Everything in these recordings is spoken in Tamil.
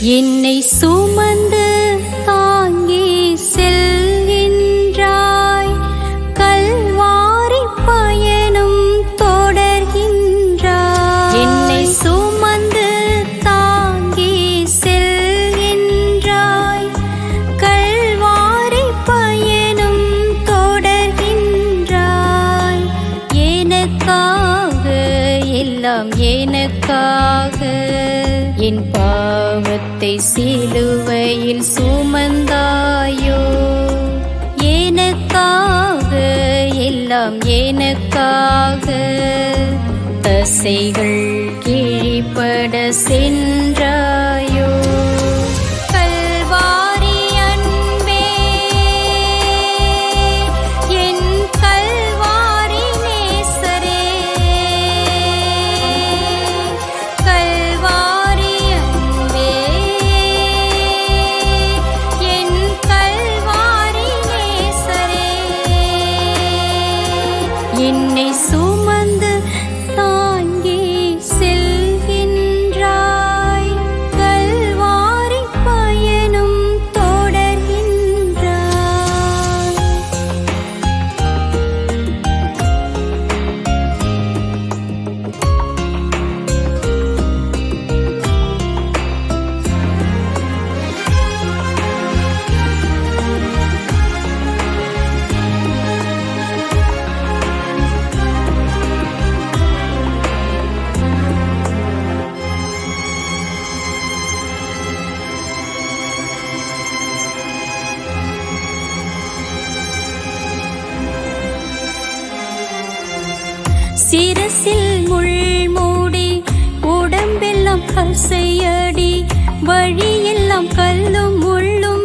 என்னை சுமந்து தாங்கி செல்கின்றாய். கல்வாரி பயணம் தொடர்கின்றாய். என்னை சுமந்து தாங்கி செல்கின்றாய். கல்வாரி பயணம் தொடர்கின்றாய். எனக்காக எல்லாம் எனக்காக என் பாவத்தை சிலுவையில் சுமந்தாயோ? எனக்காக எல்லாம் எனக்காக. தசைகள் கிழிப்பட சென்ற சிரசில் முள் மூடி உடம்பெல்லாம் கசையடி வழியெல்லாம் கல்லும் முள்ளும்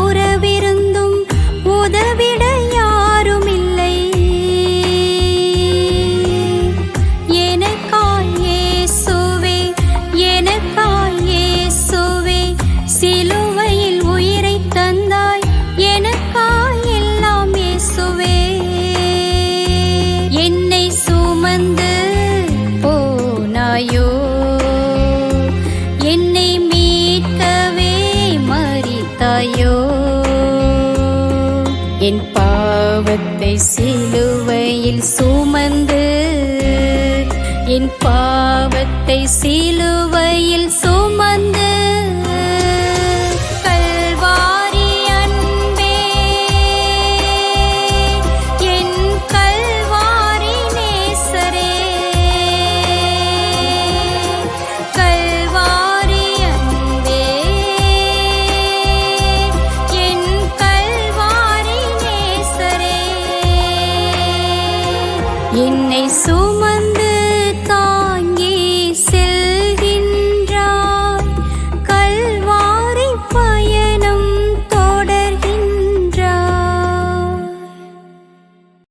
உறவிருந்தும் உதவிட என் பாவத்தை சிலுவையில் சுமந்து என் பாவத்தை சிலுவையில் சுமந்து